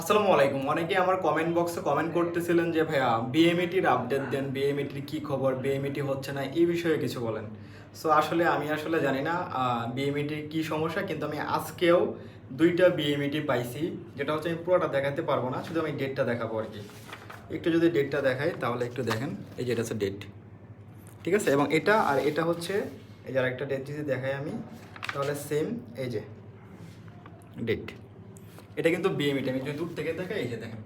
আসসালামু আলাইকুম। অনেকে আমার কমেন্ট বক্সে কমেন্ট করতেছিলেন যে, ভাইয়া বিএমইটির আপডেট দেন। বিএমইটির কি খবর? বিএমইটি হচ্ছে না? এই বিষয়ে কিছু বলেন। সো আসলে আমি আসলে জানি না বিএমইটির কি সমস্যা, কিন্তু আমি আজকেও দুইটা বিএমইটি পাইছি, যেটা হচ্ছে আমি পুরোটা দেখাতে পারব না, শুধু আমি ডেটটা দেখাবো আর কি। একটু যদি ডেটটা দেখাই, তাহলে একটু দেখেন। এই যে এটা হচ্ছে ডেট ঠিক আছে? এবং এটা, আর এটা হচ্ছে, এই যে একটা ডেট যদি দেখাই আমি, তাহলে সেম এই যে ডেট এটা কিন্তু বিএমইটি আমি যদি দূর থেকে দেখাই, এই যে দেখেন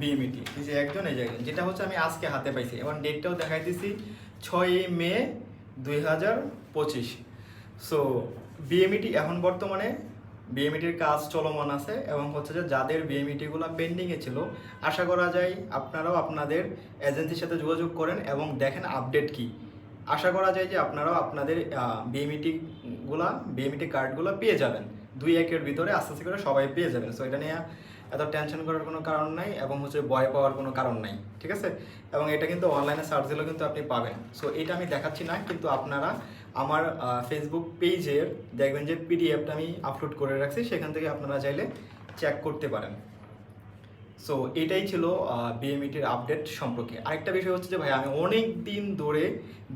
বিএমইটি এই যে একজন, এই যে যেটা হচ্ছে আমি আজকে হাতে পাইছি, এবং ডেটটাও দেখাইতেছি ছয়ই মে দুই হাজার পঁচিশ। সো বিএমইটি এখন বর্তমানে বিএমইটির কাজ চলমান আছে, এবং হচ্ছে যে যাদের বিএমইটিগুলো পেন্ডিংয়ে ছিল, আশা করা যায় আপনারাও আপনাদের এজেন্সির সাথে যোগাযোগ করেন, এবং দেখেন আপডেট কি। আশা করা যায় যে আপনারাও আপনাদের বিএমইটিগুলা বিএমইটি কার্ডগুলো পেয়ে যাবেন। দুই একের ভিতরে আস্তে আস্তে করে সবাই পেয়ে যাবেন সো এটা নিয়ে এত টেনশন করার কোনো কারণ নাই এবং হচ্ছে ভয় পাওয়ার কোনো কারণ নাই, ঠিক আছে? এবং এটা কিন্তু অনলাইনে সার্চ দিলেও কিন্তু আপনি পাবেন। সো এটা আমি দেখাচ্ছি না, কিন্তু আপনারা আমার ফেসবুক পেজের দেখবেন যে পিডিএফটা আমি আপলোড করে রাখছি, সেখান থেকে আপনারা চাইলে চেক করতে পারেন। সো এটাই ছিল বিএমইটির আপডেট সম্পর্কে। আরেকটা বিষয় হচ্ছে যে, ভাই, আমি অনেক দিন ধরে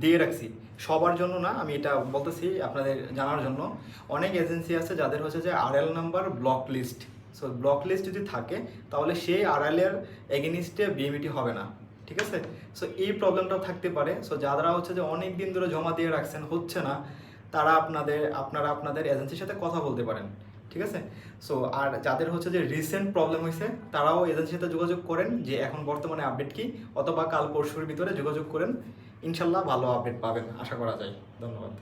দিয়ে রাখছি। সবার জন্য না, আমি এটা বলতেছি আপনাদের জানার জন্য। অনেক এজেন্সি আছে যাদের হচ্ছে যে RL number block list so block list যদি থাকে, তাহলে সেই আরএল এর এগেনিস্টে বিএমইটি হবে না। ঠিক আছে? সো এই প্রবলেমটা থাকতে পারে। সো যারা হচ্ছে যে, অনেক দিন ধরে জমা দিয়ে রাখছেন, হচ্ছে না, তারা আপনাদের, আপনারা আপনাদের এজেন্সির সাথে কথা বলতে পারেন। ঠিক আছে সো আর যাদের হচ্ছে যে রিসেন্ট প্রবলেম হয়েছে তারাও এজেন্সির সাথে যোগাযোগ করেন যে এখন বর্তমানে আপডেট কি, অথবা কাল পরশুর ভিতরে যোগাযোগ করেন। ইনশাল্লাহ ভালো আপডেট পাবেন, আশা করা যায়। ধন্যবাদ।